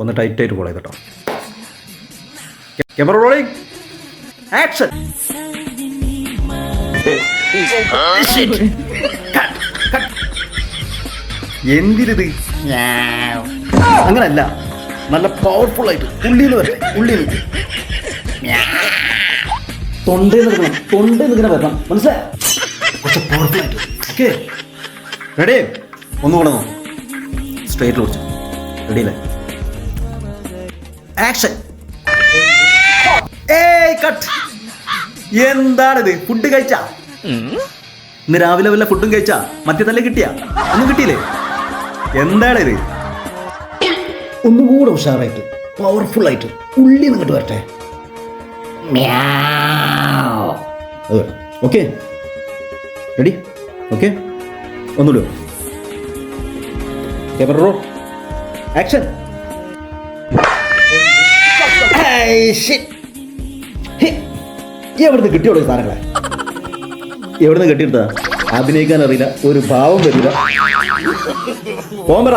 ഒന്ന് ടൈറ്റ് ആയിട്ട് കോൾ ചെയ്തോ. ക്യാമറ റോളിംഗ് ആക്ഷൻ എന്തിരിത്? അങ്ങനല്ല. നല്ല പവർഫുൾ ആയിട്ട്. ഉള്ളിന്ന് വരട്ടെ. ഉള്ളിന്ന് തൊണ്ടയിൽ നിൽക്കണം തൊണ്ടയിൽ നിൽക്കണ വരണം. മനസ്സിലായി? കുറച്ച് പവർഫുൾ ആയിട്ട്. ഓക്കെ റെഡി കുറച്ച് റെഡി അല്ലേ? ആക്ഷൻ ഏയ് കട്ട് എന്താണിത്? ഫുഡ് കഴിച്ചാ? ഇന്ന് രാവിലെ വല്ല ഫുഡും കഴിച്ചാ? മറ്റേ തന്നെ കിട്ടിയ? ഒന്നും കിട്ടിയില്ലേ? എന്താണിത്? ഒന്നും കൂടെ ഉഷാറായിട്ട് പവർഫുൾ ആയിട്ട് ഉള്ളി നിങ്ങോട്ട് വരട്ടെ. ഓക്കെ റെഡി ഓക്കെ ഒന്നുകൂടെ ക്യാമറ റോ ആക്ഷൻ എവിടുന്ന് കിട്ടിയോളൂ സാധനങ്ങളെ? എവിടുന്ന് കെട്ടിയെടുത്താ അഭിനയിക്കാൻ അറിയില്ല. ഒരു ഭാവം വരില്ല. പോമ്പറ.